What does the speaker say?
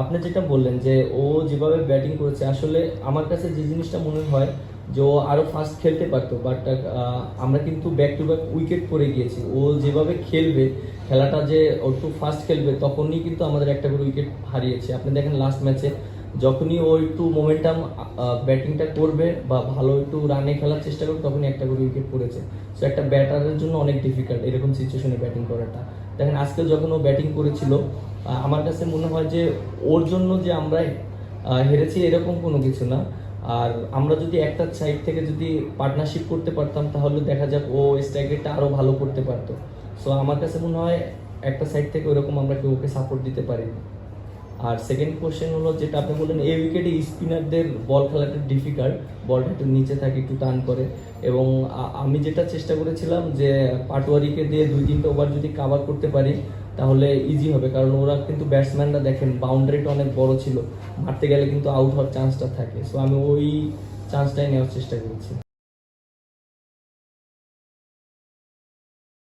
আপনি যেটা বললেন যে ও যেভাবে ব্যাটিং করেছে, আসলে আমার কাছে যে জিনিসটা মনে হয় যে ও আরও ফাস্ট খেলতে পারতো বাট আমরা কিন্তু ব্যাক টু ব্যাক উইকেট পড়ে গিয়েছি। ও যেভাবে খেলবে, খেলাটা যে একটু ফাস্ট খেলবে, তখনই কিন্তু আমাদের একটা করে উইকেট হারিয়েছে। আপনি দেখেন লাস্ট ম্যাচে যখনই ও একটু মোমেন্টাম ব্যাটিংটা করবে বা ভালো একটু রানে খেলার চেষ্টা করবে, তখনই একটা করে উইকেট পড়েছে। সো একটা ব্যাটারের জন্য অনেক ডিফিকাল্ট এরকম সিচুয়েশনে ব্যাটিং করাটা। দেখেন, আজকে যখন ও ব্যাটিং করেছিল আমার কাছে মনে হয় যে ওর জন্য যে আমরাই হেরেছি এরকম কোনো কিছু না। আর আমরা যদি একটা সাইড থেকে যদি পার্টনারশিপ করতে পারতাম, তাহলে দেখা যাক ও স্ট্রাইকারটা আরও ভালো করতে পারতো। সো আমার কাছে মনে হয় একটা সাইড থেকে ওরকম আমরা কেউ ওকে সাপোর্ট দিতে পারিনি। আর সেকেন্ড কোশ্চেন হলো যেটা আপনি বললেন, এই উইকেটে স্পিনারদের বল খেলাটা ডিফিকাল্ট বলটা একটু নিচে থাকে, একটু টান করে। এবং আমি যেটা চেষ্টা করেছিলাম যে পাটোয়ারিকে দিয়ে দুই তিনটা ওভার যদি কাভার করতে পারি, তাহলে ইজি হবে। কারণ ওরা কিন্তু ব্যাটসম্যানরা দেখেন বাউন্ডারিটা অনেক বড় ছিল। মারতে গেলে কিন্তু আউট হওয়ার চান্সটা থাকে। সো আমি ওই চান্সটাই নেওয়ার চেষ্টা করেছি।